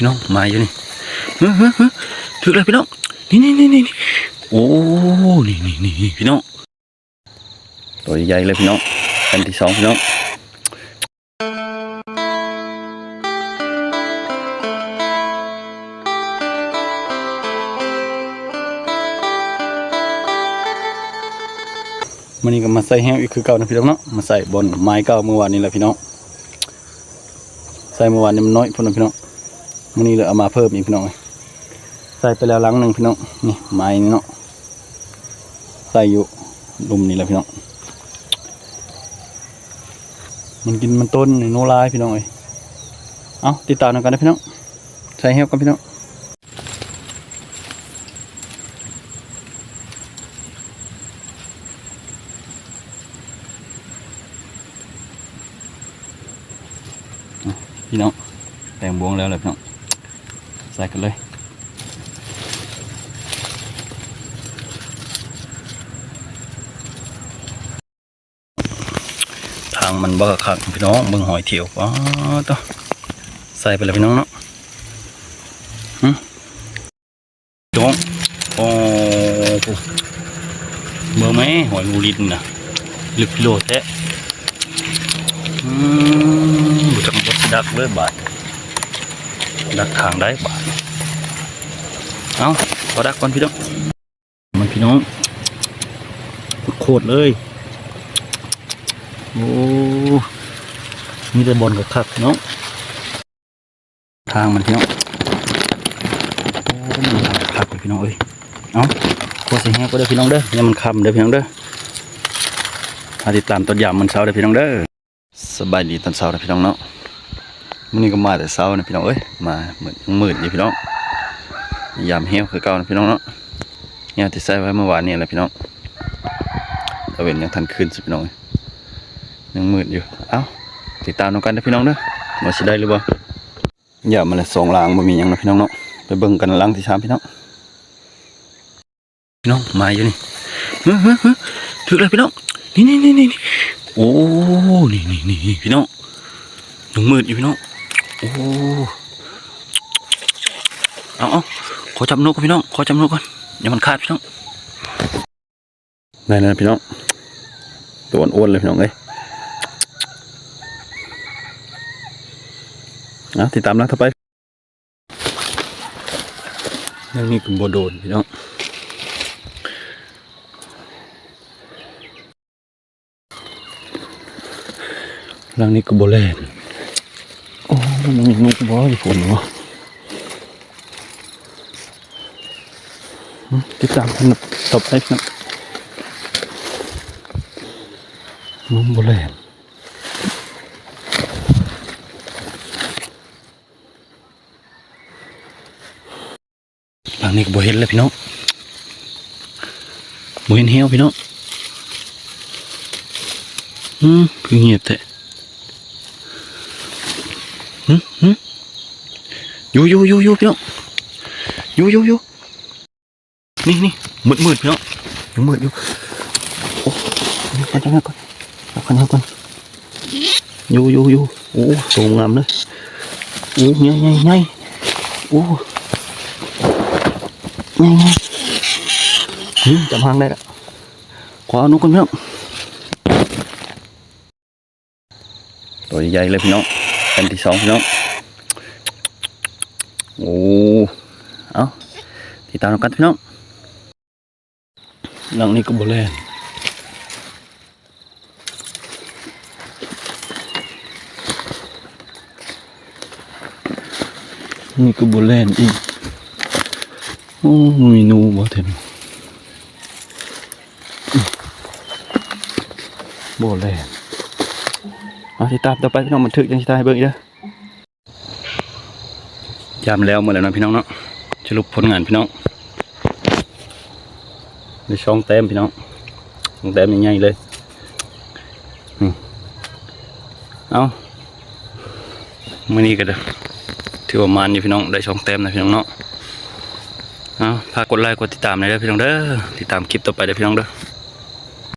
พี่น้องมาอยู่นี่ถึกเลยพี่น้องนี่นี่นี่นี่โอ้นี่นี่นี่พี่น้องตัวใหญ่เลยพี่น้องอันที่สองพี่น้องมันนี่ก็มาใส่แห้วอีกคือเก่านะพี่น้องเนาะมาใส่บนไม้เก่าเมื่อวานนี้แหละพี่น้องใส่เมื่อวานนี้มันน้อยพุ่นนะพี่น้อง มันนี้เลยเอามาเพิ่มอีกพี่น้องใส่ไปแล้วลังหนึ่งพี่น้องนี่ไม้นี่เนาะใส่อยู่ลุมนี่แหละพี่น้องมันกินมันต้นโนลายพี่น้องเอ้ยเอาติดตามกันนะพี่น้องใส่เฮลกันพี่น้องพี่น้องแต่งบวงแล้วเลยพี่น้อง ใส่กันเลยทางมันบ้าคักพี่น้องเบิ่งหอยเถียวว้าต่อใส่ไปเลยพี่น้องเนาะหึจ้องโอ้โหเบิ่งไหมหอยงูรินนะลึกโลดแท้อืมบุจังบดดักเลยบาดดักทางได้บาท เอาขอดักก่อนพี่น้อง มันพี่น้องโคตรเลย โอ้มีแต่บอลกับคักพี่น้องทางมันพี่น้องโอ้มันคักพี่น้องเอ้ยเอาโคตรเสียงก็เด้พี่น้องเด้อเนี่ยมันคำเด้อพี่น้องเด้อมาติดตามต้นยามมันเช้าเด้อพี่น้องเด้อสบายดีตอนเช้าเด้อพี่น้องเนาะมื้อนี้ก็มาแต่เช้านะพี่น้องเอ้ยมาเหมือนยังมืดอยู่พี่น้อง ยามเหี่ยวคือเก่านะพี่น้องเนาะเนี่ยที่ใส่ไว้เมื่อวานนี่แหละพี่น้องตะเวนยังทันคืนสิพี่น้องยังมืดอยู่ เอ้าติดตามน้องกันนะพี่น้องเด้อว่าสิได้หรือบ่อย่ามาละสองลางบ่มียังนะพี่น้องเนาะไปเบิ่งกันลางที่สามพี่น้องพี่น้องมาอยู่นี่ถึกเลยพี่น้องนี่นี่นี่นี่โอ้นี่นี่นี่พี่น้องยังมืดอยู่พี่น้องโอ้เอาเอา ขอจับนกก่อนพี่น้อง ขอจับนกก่อนอย่ามันขาดพี่น้องได้แล้วพี่น้อง ตัวอ้วนๆเลยพี่น้องเอ้ยเอาติดตามนะต่อไปยังนี่คือโบโดนพี่น้องหลังนี้ก็โบแลนโอ้มันมีนกบ่อยฝนวะอืม ติดตามกันต่อไปนะนกโบแลนหลังนี้ก็บ่เห็นเลยพี่น้องบ่เห็นเหี้ยวพี่น้องอืมคือเงียบแต่หึหึอยู่อยู่อยู่อยู่พี่น้องอยู่อยู่อยู่ นี่นี่มืดมืดพี่น้องยังมืดอยู่โอ้ไปจังก่อนเอาคนเอาก่อนอยู่อยู่อยู่โอ้สวยงามเลยโอ้ใหญ่ใหญ่ใหญ่โอ้ใหญ่ใหญ่หึจำหางได้ละขออานุกก่อนพี่น้องตัวใหญ่เลยพี่น้องอันที่สองพี่น้องโอ้เอาติดตามกันพี่น้อง หลังนี้ก็บแลนนี่ก็บแลนอีก โอ้มีนูบ่เต็มบแลนเอาติดตามต่อไปพี่น้องมันถึกยังสิตายเบิ่งอีกเด้อยามแล้วหมดแล้วนะพี่น้องเนาะสรุปผลงานพี่น้อง ในช่องแต้มพี่น้องช่องแต้มใหญ่ๆเลยนี่เอามื่อนี้ก็เด้อถือว่ามันอยู่พี่น้องได้ช่องแต้มนะพี่น้องเนาะเอาฝากกดไลค์กดติดตามเลยเด้อพี่น้องเด้อติดตามคลิปต่อไปเด้อพี่น้องเด้อ